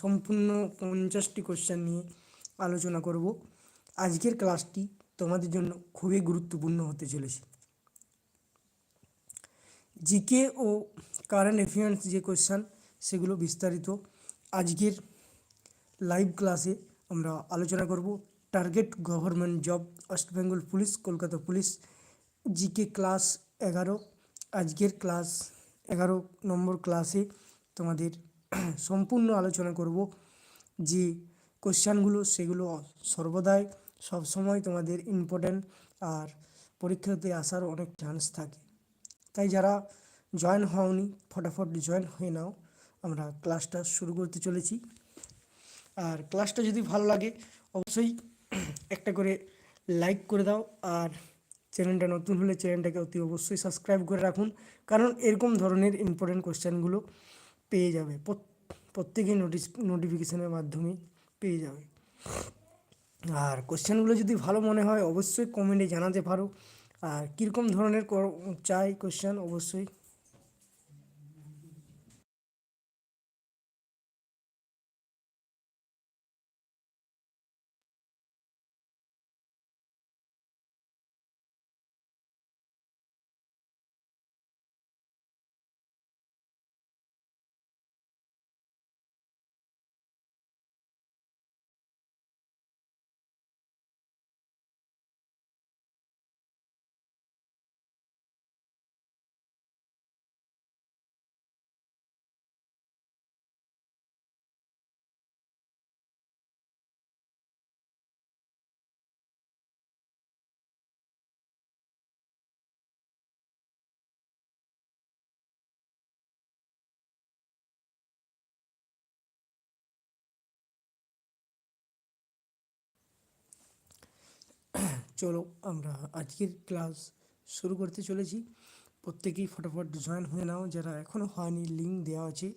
সম্পূর্ণ পঞ্চাশটি কোশ্চেন নিয়ে আলোচনা করব। আজকের ক্লাসটি তোমাদের জন্য খুবই গুরুত্বপূর্ণ হতে চলেছে। জিকে ও কারেন্ট অ্যাফেয়ার্স যে কোশ্চেন সেগুলো বিস্তারিত আজকের লাইভ ক্লাসে আমরা আলোচনা করব। Target government job West Bengal police Kolkata police GK class এগারো। আজকের ক্লাস এগারো নম্বর ক্লাসে তোমাদের সম্পূর্ণ আলোচনা করব যে কোশ্চানগুলো সেগুলো সর্বদাই সবসময় তোমাদের ইম্পর্ট্যান্ট আর পরীক্ষাতে আসার অনেক চান্স থাকে। তাই যারা জয়েন হওনি, ফটাফট জয়েন হয়ে নাও। আমরা ক্লাসটা শুরু করতে চলেছি। আর ক্লাসটা যদি ভালো লাগে, অবশ্যই একটা করে লাইক করে দাও। আর চ্যানেলটা নতুন হলে চ্যানেলটাকে অতি অবশ্যই সাবস্ক্রাইব করে রাখুন। কারণ এরকম ধরনের ইম্পর্টেন্ট কোশ্চেনগুলো পেয়ে যাবে। প্রত্যেকেই নোটিস নোটিফিকেশনের মাধ্যমে পেয়ে যাবে। আর কোশ্চেনগুলো যদি ভালো মনে হয়, অবশ্যই কমেন্টে জানাতে পারো। আর কীরকম ধরনের চাই কোশ্চেন অবশ্যই চলো আমরা আজকের ক্লাস শুরু করতে চলেছি। প্রত্যেকেই ফটাফট জয়েন হয়ে নাও, যারা এখনও হয়নি লিঙ্ক দেওয়া আছে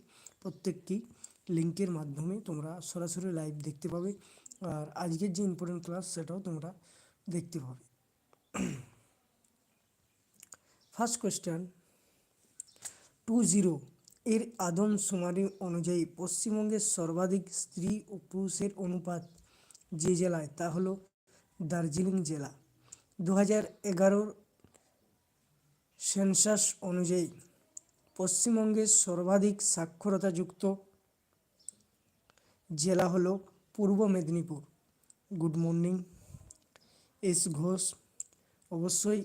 প্রত্যেককেই লিঙ্কের মাধ্যমে তোমরা সরাসরি লাইভ দেখতে পাবে। আর আজকের যে ইম্পর্টেন্ট ক্লাস সেটাও তোমরা দেখতে পাবে। ফার্স্ট কোয়েশ্চেন টু জিরো এর আদমশুমারি অনুযায়ী পশ্চিমবঙ্গের সর্বাধিক স্ত্রী ও পুরুষের অনুপাত যে জেলায়? তা হলো দার্জিলিং জেলা। দু হাজার এগারোর সেন্সাস অনুযায়ী পশ্চিমবঙ্গের সর্বাধিক সাক্ষরতাযুক্ত জেলা হলো Purba Medinipur. Good morning. S Ghosh, অবশ্যই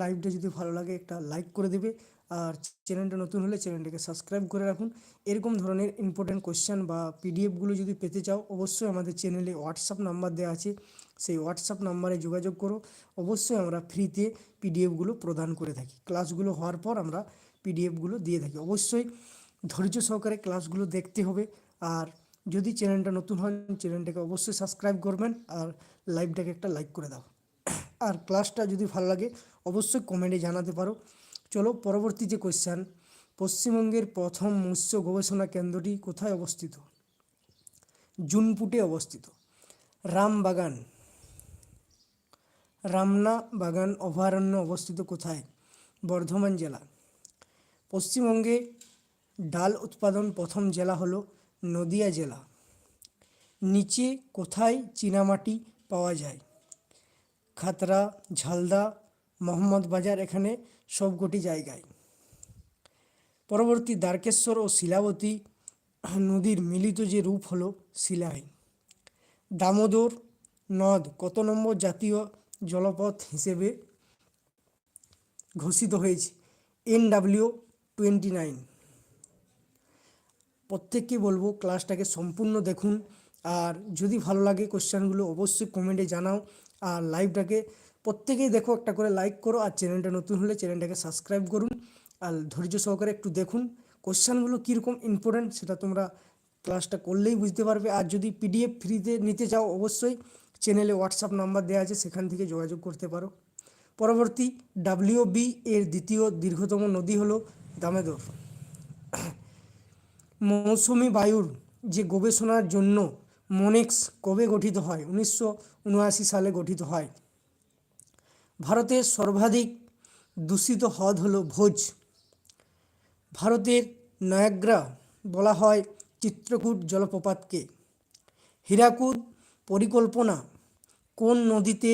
লাইভটা যদি ভালো লাগে একটা লাইক করে দেবে আর চ্যানেলটা নতুন হলে চ্যানেলটাকে সাবস্ক্রাইব করে রাখুন। এরকম ধরনের ইম্পর্টেন্ট কোশ্চেন বা পিডিএফগুলো যদি পেতে চাও, অবশ্যই আমাদের চ্যানেলে হোয়াটসঅ্যাপ নাম্বার দেওয়া আছে। সেই হোয়াটসঅ্যাপ নাম্বারে যোগাযোগ করো। অবশ্যই আমরা ফ্রিতে পিডিএফগুলো প্রদান করে থাকি। ক্লাসগুলো হওয়ার পর আমরা পিডিএফগুলো দিয়ে থাকি। অবশ্যই ধৈর্য সহকারে ক্লাসগুলো দেখতে হবে। আর যদি চ্যানেলটা নতুন হয় চ্যানেলটাকে অবশ্যই সাবস্ক্রাইব করবেন আর লাইভটাকে একটা লাইক করে দাও। আর ক্লাসটা যদি ভালো লাগে, অবশ্যই কমেন্টে জানাতে পারো। চলো পরবর্তী যে কোয়েশ্চান পশ্চিমবঙ্গের প্রথম মৎস্য গবেষণা কেন্দ্রটি কোথায় অবস্থিত? জুনপুটে অবস্থিত। রামবাগান। রামনা বাগান অভয়ারণ্য অবস্থিত কোথায়? বর্ধমান জেলা। পশ্চিমবঙ্গে ডাল উৎপাদন প্রথম জেলা হলো নদিয়া জেলা। নিচে কোথায় চীনামাটি পাওয়া যায়? খাতরা ঝালদা, মোহাম্মদ বাজার এখানে সবকটি জায়গায়। পরবর্তী দ্বারকেশ্বর ও শিলাবতী নদীর মিলিত যে রূপ হলো শিলাই দামোদর নদ কত নম্বর জাতীয় জলপথ হিসেবে ঘোষিত হয়েছে এন ডাব্লিউ টোয়েন্টি নাইন প্রত্যেককে বলব ক্লাসটাকে সম্পূর্ণ দেখুন, আর যদি ভালো লাগে কোশ্চেনগুলো অবশ্যই কমেন্টে জানাও, আর লাইভটাকে প্রত্যেকেই দেখো, একটা করে লাইক করো, আর চ্যানেলটা নতুন হলে চ্যানেলটাকে সাবস্ক্রাইব করুন, আর ধৈর্য সহকারে একটু দেখুন কোশ্চেনগুলো কীরকম ইম্পর্ট্যান্ট সেটা তোমরা ক্লাসটা করলেই বুঝতে পারবে, আর যদি পিডিএফ ফ্রিতে নিতে চাও অবশ্যই চ্যানেলে হোয়াটসঅ্যাপ নাম্বার দেওয়া আছে, সেখান থেকে যোগাযোগ করতে পারো। পরবর্তী ডাব্লিউ বি এর দ্বিতীয় দীর্ঘতম নদী হলো দামেদর। মৌসুমি বায়ুর যে গবেষণার জন্য মনেক্স কবে গঠিত হয়? উনিশশো উনআশি সালে গঠিত হয়। ভারতের সর্বাধিক দূষিত হ্রদ হল ভোজ। ভারতের নয়াগ্রা বলা হয় চিত্রকূট জলপ্রপাতকে। হীরাকুদ পরিকল্পনা কোন নদীতে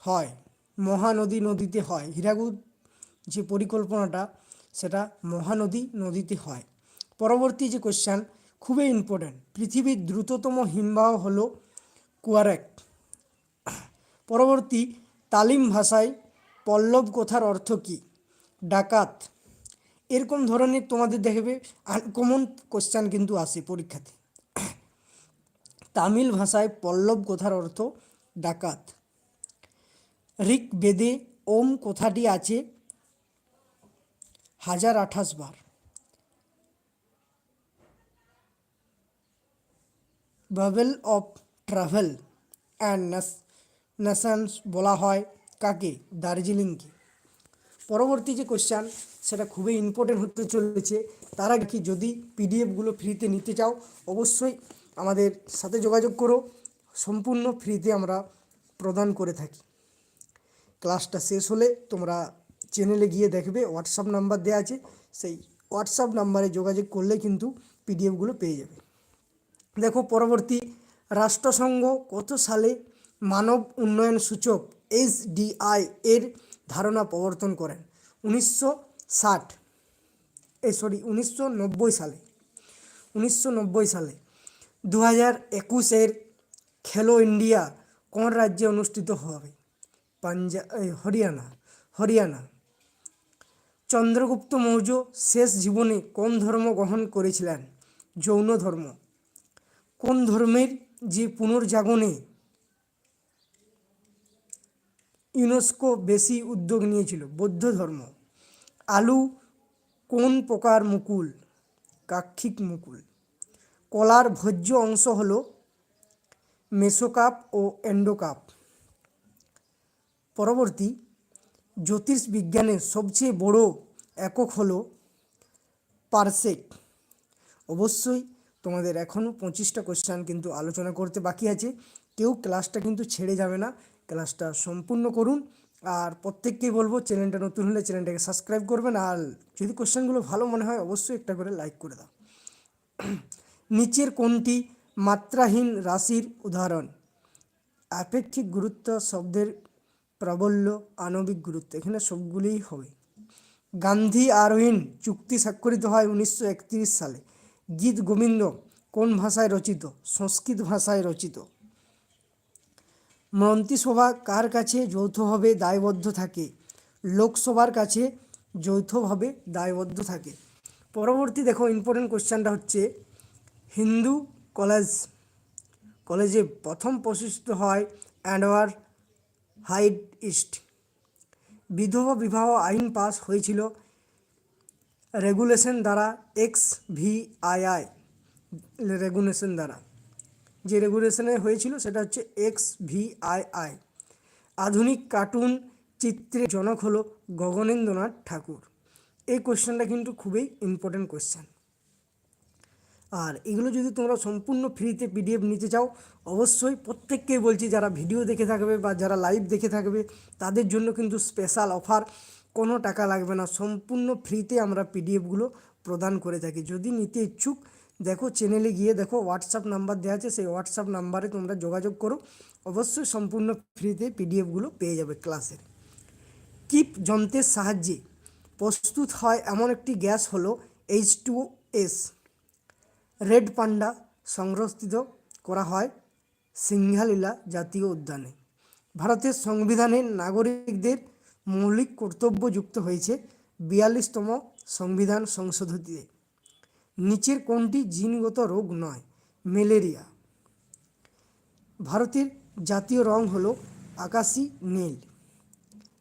হয়, মহানদী নদীতে হয়। হীরাকুদ যে পরিকল্পনাটা, সেটা মহানদী নদীতে হয়। পরবর্তী যে কোশ্চেন খুবই ইম্পর্ট্যান্ট পৃথিবীর দ্রুততম হিমবাহ হল কুয়ারেক। পরবর্তী, তালিম ভাষায় পল্লব কথার অর্থ কী? ডাকাত। এরকম ধরনের তোমাদের দেখবে আনকমন কোশ্চেন কিন্তু আসে পরীক্ষাতে। তামিল ভাষায় পল্লব কথার অর্থ ডাকাত। ঋক বেদে ওম কথাটি আছে হাজার আঠাশ বার। Babel of travel and nations বলা হয় কাকে? দার্জিলিংকে। পরবর্তী যে কোশ্চান, সেটা খুবই ইম্পর্টেন্ট হতে চলেছে। তার কি যদি পিডিএফগুলো ফ্রিতে নিতে চাও, অবশ্যই আমাদের সাথে যোগাযোগ করো। সম্পূর্ণ ফ্রিতে আমরা প্রদান করে থাকি। ক্লাসটা শেষ হলে তোমরা চ্যানেলে গিয়ে দেখবে হোয়াটসঅ্যাপ নাম্বার দেওয়া আছে। সেই হোয়াটসঅ্যাপ নাম্বারে যোগাযোগ করলে কিন্তু পিডিএফগুলো পেয়ে যাবে। দেখো পরবর্তী, রাষ্ট্রসংঘ কত সালে মানব উন্নয়ন সূচক এসডিআই এর ধারণা প্রবর্তন করেন? উনিশশো ষাট, এ সরি উনিশশো নব্বই সালে। উনিশশো নব্বই সালে। দু হাজার একুশের খেলো ইন্ডিয়া কোন রাজ্যে অনুষ্ঠিত হবে? পাঞ্জাব হরিয়ানা হরিয়ানা। চন্দ্রগুপ্ত মৌর্য শেষ জীবনে কোন ধর্ম গ্রহণ করেছিলেন? যৌন ধর্ম। কোন ধর্মের যে পুনর্জাগনে ইউনেস্কো বেশি উদ্যোগ নিয়েছিল? বৌদ্ধ ধর্ম। আলু কোন প্রকার মুকুল? কাক্ষিক মুকুল। কলার ভোজ্য অংশ হল মেসোকাপ ও এন্ডোকাপ। পরবর্তী জ্যোতিষবিজ্ঞানের সবচেয়ে বড় একক হল পারসেক অবশ্যই তোমাদের এখনও পঁচিশটা কোশ্চেন কিন্তু আলোচনা করতে বাকি আছে। কেউ ক্লাসটা কিন্তু ছেড়ে যাবে না। ক্লাসটা সম্পূর্ণ করুন। আর প্রত্যেককেই বলব চ্যানেলটা নতুন হলে চ্যানেলটাকে সাবস্ক্রাইব করবেন। আর যদি কোশ্চেনগুলো ভালো মনে হয়, অবশ্যই একটা করে লাইক করে দাও। নিচের কোনটি মাত্রাহীন রাশির উদাহরণ? আপেক্ষিক গুরুত্ব শব্দের প্রাবল্য আণবিক গুরুত্ব, এখানে সবগুলিই হবে। গান্ধী আরোহীন চুক্তি স্বাক্ষরিত হয় উনিশশো একত্রিশ সালে। গীত গোবিন্দ কোন ভাষায় রচিত? সংস্কৃত ভাষায় রচিত। মন্ত্রিসভা কার কাছে যৌথভাবে দায়বদ্ধ থাকে? লোকসভার কাছে যৌথভাবে দায়বদ্ধ থাকে। পরবর্তী দেখো ইম্পর্টেন্ট কোশ্চেনটা হচ্ছে হিন্দু কলেজ। কলেজে প্রথম প্রতিষ্ঠিত হয় অ্যান্ডওয়ার হাইড ইস্ট বিধবা বিবাহ আইন পাস হয়েছিল রেগুলেশন দ্বারা, X V I I, regulation দ্বারা। যে রেগুলেশনে হয়েছিল সেটা হচ্ছে এক্স ভি আই আই। আধুনিক কার্টুন চিত্রের জনক হলো গগনেন্দ্রনাথ ঠাকুর। এই কোশ্চেনটা কিন্তু খুবই ইম্পর্টেন্ট কোশ্চেন আর এগুলো যদি তোমরা সম্পূর্ণ ফ্রিতে পিডিএফ নিতে চাও, অবশ্যই প্রত্যেককেই বলছি যারা ভিডিও দেখে থাকবে বা যারা লাইভ দেখে থাকবে, তাদের জন্য কিন্তু স্পেশাল অফার কোনো টাকা লাগবে না, সম্পূর্ণ ফ্রিতে আমরা পিডিএফগুলো প্রদান করে থাকি। যদি নিতে ইচ্ছুক, দেখো চ্যানেলে গিয়ে দেখো হোয়াটসঅ্যাপ নাম্বার দেওয়া আছে, সেই হোয়াটসঅ্যাপ নাম্বারে তোমরা যোগাযোগ করো। অবশ্যই সম্পূর্ণ ফ্রিতে পিডিএফগুলো পেয়ে যাবে ক্লাসের কিপ যন্ত্রের সাহায্যে। প্রস্তুত হয় এমন একটি গ্যাস হলো H two S red panda সংরক্ষিত করা হয় সিংহালীলা জাতীয় উদ্যানে। ভারতের সংবিধানে নাগরিকদের মৌলিক কর্তব্য যুক্ত হয়েছে বিয়াল্লিশতম সংবিধান সংশোধনীতে। নিচের কোনটি জিনগত রোগ নয়? ম্যালেরিয়া। ভারতের জাতীয় রং হলো আকাশি নীল।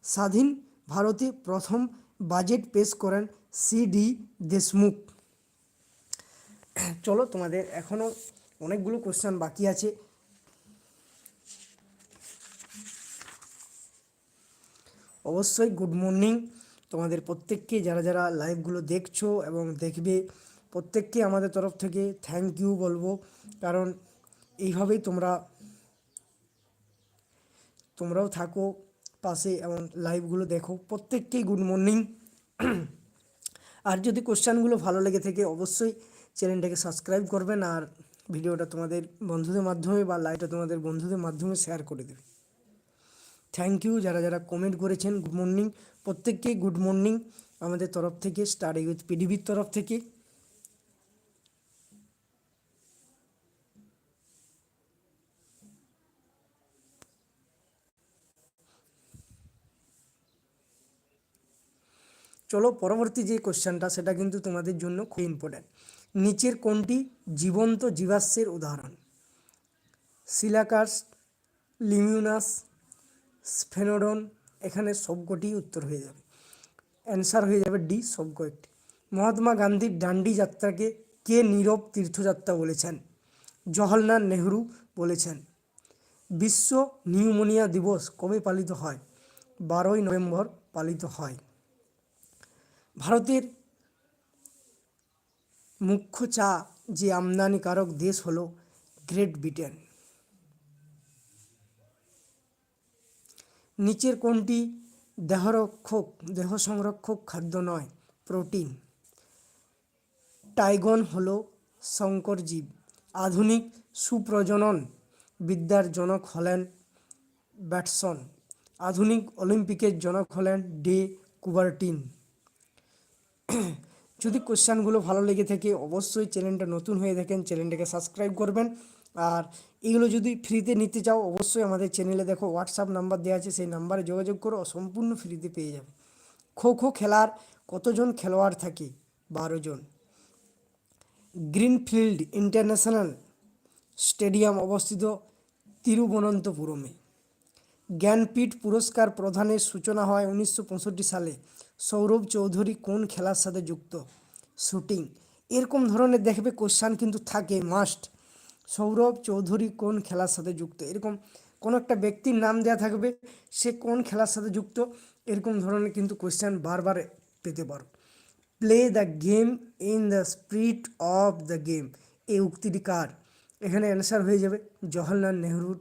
স্বাধীন ভারতে প্রথম বাজেট পেশ করেন সি ডি দেশমুখ। চলো তোমাদের এখনও অনেকগুলো কোশ্চেন বাকি আছে। অবশ্যই গুড মর্নিং তোমাদের প্রত্যেককে, যারা যারা লাইভগুলো দেখছ এবং দেখবে, প্রত্যেককে আমাদের তরফ থেকে থ্যাংক ইউ বলব। কারণ এইভাবেই তোমরা, তোমরাও থাকো পাশে এবং লাইভগুলো দেখো। প্রত্যেককেই গুড মর্নিং আর যদি কোশ্চেনগুলো ভালো লেগে থাকে, অবশ্যই চ্যানেলটাকে সাবস্ক্রাইব করবেন আর ভিডিওটা তোমাদের বন্ধুদের মাধ্যমে বা লাইভটা তোমাদের বন্ধুদের মাধ্যমে শেয়ার করে দেবে থ্যাংক ইউ যারা যারা কমেন্ট করেছেন গুড মর্নিং প্রত্যেককে গুড মর্নিং আমাদের তরফ থেকে স্টার ইউথ পিডিবির তরফ থেকে। চলো, পরবর্তী যে কোশ্চেনটা সেটা কিন্তু তোমাদের জন্য খুব ইম্পর্ট্যান্ট নিচের কোনটি জীবন্ত জীবাশ্মের উদাহরণ। সিলাকাস, লিমিউনাস, স্ফেনোডন, এখানে সবকটি উত্তর হয়ে যাবে। অ্যান্সার হয়ে যাবে ডি সব কয়েকটি মহাত্মা গান্ধীর ডান্ডি যাত্রাকে কে নীরব তীর্থযাত্রা বলেছেন? জওহরলাল নেহরু বলেছেন, বিশ্ব নিউমোনিয়া দিবস কবে পালিত হয়? বারোই নভেম্বর পালিত হয়। ভারতের মুখ্য চা যে আমদানিকারক দেশ হল গ্রেট ব্রিটেন। নিচের কোনটি? দেহরক্ষক দেহ সংরক্ষক খাদ্য নয়, প্রোটিন। টাইগন হল শঙ্কর জীব আধুনিক সুপ্রজনন বিদ্যার জনক হলেন ব্যাটসন। আধুনিক অলিম্পিকের জনক হলেন ডে কুবার্টিন। যদি কোশ্চানগুলো ভালো লেগে থাকে, অবশ্যই চ্যানেলটা নতুন হয়ে থাকেন, চ্যানেলটাকে সাবস্ক্রাইব করবেন। আর এগুলো যদি ফ্রিতে নিতে চাও, অবশ্যই আমাদের চ্যানেলে দেখো হোয়াটসঅ্যাপ নাম্বার দেওয়া আছে, সেই নাম্বারে যোগাযোগ করো সম্পূর্ণ ফ্রিতে পেয়ে যাবে। খো খো খেলার কতজন খেলোয়াড় থাকে? বারো জন। গ্রিনফিল্ড ইন্টারন্যাশনাল স্টেডিয়াম অবস্থিত তিরুবনন্তপুরমে। জ্ঞানপীঠ পুরস্কার প্রদানের সূচনা হয় উনিশশো পঁয়ষট্টি সালে। সৌরভ চৌধুরী কোন খেলার সাথে যুক্ত? শুটিং। এরকম ধরনের দেখবে কোশ্চান কিন্তু থাকে মাস্ট সৌরভ চৌধুরী কোন খেলার সাথে যুক্ত? এরকম কোনো একটা ব্যক্তির নাম দেওয়া থাকবে, সে কোন খেলার সাথে যুক্ত? এরকম ধরনের কিন্তু কোশ্চেন বারবার পেতে পারো। Play the game in the spirit of the game এই উক্তিটি কার? এখানে অ্যান্সার হয়ে যাবে জওহরলাল নেহরুর।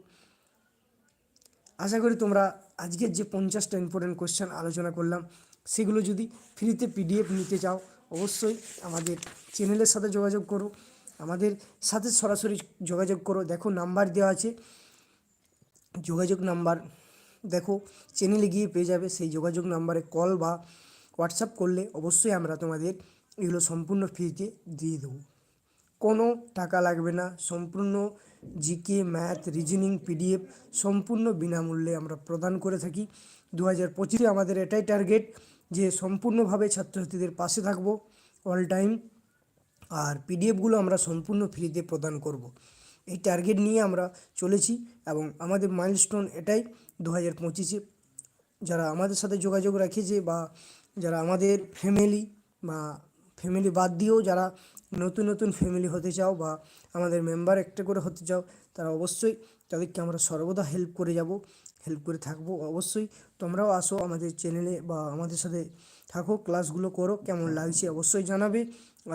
আশা করি তোমরা আজকের যে পঞ্চাশটা ইম্পর্টেন্ট কোশ্চেন আলোচনা করলাম সেগুলো যদি ফ্রিতে পিডিএফ নিতে চাও, অবশ্যই আমাদের চ্যানেলের সাথে যোগাযোগ করো। আমাদের সাথে সরাসরি যোগাযোগ করো। দেখো, নাম্বার দেওয়া আছে। যোগাযোগ নাম্বার, দেখো, চ্যানেলে গিয়ে পেয়ে যাবে। সেই যোগাযোগ নাম্বারে কল বা হোয়াটসঅ্যাপ করলে অবশ্যই আমরা তোমাদের এগুলো সম্পূর্ণ ফ্রিতে দিয়ে দেবো। কোনো টাকা লাগবে না। সম্পূর্ণ জিকে, ম্যাথ, রিজনিং, পিডিএফ সম্পূর্ণ বিনামূল্যে আমরা প্রদান করে থাকি। দু হাজার আমাদের এটাই টার্গেট। যে সম্পূর্ণভাবে ছাত্রছাত্রীদের পাশে থাকব অল টাইম আর পিডিএফগুলো আমরা সম্পূর্ণ ফ্রিতে প্রদান করব। এই টার্গেট নিয়ে আমরা চলেছি এবং আমাদের মাইলস্টোন এটাই দু হাজার পঁচিশে। যারা আমাদের সাথে যোগাযোগ রেখেছে বা যারা আমাদের ফ্যামিলি বা ফ্যামিলি বাদ দিয়েও যারা নতুন নতুন ফ্যামিলি হতে চাও বা আমাদের মেম্বার একটা করে হতে চাও, তারা অবশ্যই তাদেরকে আমরা সর্বদা হেল্প করে যাব। হেল্প করে থাকব। অবশ্যই তোমরাও আসো আমাদের চ্যানেলে বা আমাদের সাথে থাকো ক্লাসগুলো করো, কেমন লাগছে অবশ্যই জানাবে।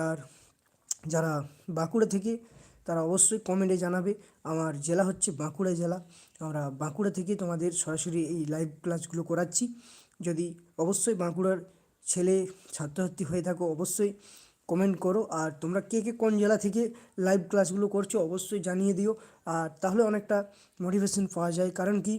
আর যারা বাঁকুড়া থেকে, তারা অবশ্যই কমেন্টে জানাবে। আমার জেলা হচ্ছে বাঁকুড়া জেলা। আমরা বাঁকুড়া থেকে তোমাদের সরাসরি এই লাইভ ক্লাসগুলো করাচ্ছি। যদি অবশ্যই বাঁকুড়ার ছেলে ছাত্রছাত্রী হয়ে থাকো, অবশ্যই কমেন্ট করো। আর তোমরা কে কে কোন জেলা থেকে লাইভ ক্লাসগুলো করছ, অবশ্যই জানিয়ে দিও। আর তাহলে অনেকটা মোটিভেশন পাওয়া যায়। কারণ কি?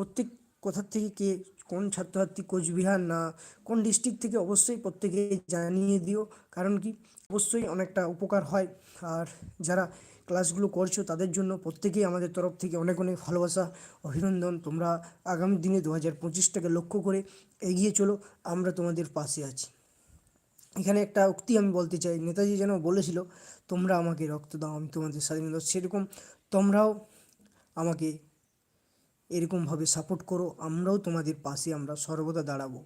প্রত্যেক কোথার থেকে কে কোন ছাত্রছাত্রী কোচবিহার না, কোন ডিস্ট্রিক্ট থেকে অবশ্যই প্রত্যেকে জানিয়ে দিও। কারণ কি? অবশ্যই অনেকটা উপকার হয়। আর যারা ক্লাসগুলো করছ, তাদের জন্য প্রত্যেকেই আমাদের তরফ থেকে অনেক অনেক ভালোবাসা, অভিনন্দন। তোমরা আগামী দিনে দু হাজার পঁচিশটাকে লক্ষ্য করে এগিয়ে চলো, আমরা তোমাদের পাশে আছি। এখানে একটা উক্তি আমি বলতে চাই। নেতাজি যেন বলেছিল, তোমরা আমাকে রক্ত দাও, আমি তোমাদের স্বাধীনতা। সেরকম তোমরাও আমাকে এরকমভাবে সাপোর্ট করো, আমরাও তোমাদের পাশে আমরা সর্বদা দাঁড়াবো।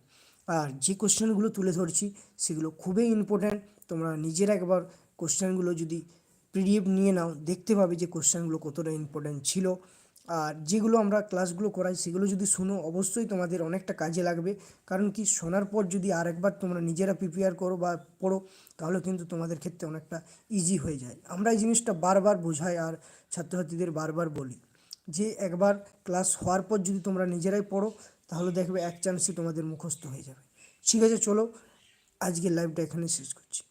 আর যে কোশ্চেনগুলো তুলে ধরছি, সেগুলো খুবই ইম্পর্ট্যান্ট তোমরা নিজেরা একবার কোশ্চেনগুলো যদি পিডিএফ নিয়ে নাও, দেখতে পাবে যে কোশ্চেনগুলো কতটা ইম্পর্ট্যান্ট ছিল। আর যেগুলো আমরা ক্লাসগুলো করাই, সেগুলো যদি শুনো, অবশ্যই তোমাদের অনেকটা কাজে লাগবে। কারণ কি, শোনার পর যদি আরেকবার তোমরা নিজেরা প্রিপেয়ার করো বা পড়ো, তাহলে কিন্তু তোমাদের ক্ষেত্রে অনেকটা ইজি হয়ে যায়। আমরা এই জিনিসটা বারবার বোঝাই, আর ছাত্রছাত্রীদের বারবার বলি। যে একবার ক্লাস হওয়ার পর যদি তোমরা নিজেরাই পড়ো, তাহলে দেখবে এক চান্সই তোমাদের মুখস্থ হয়ে যাবে। ঠিক আছে, চলো আজকের লাইভটা এখানে শেষ করছি।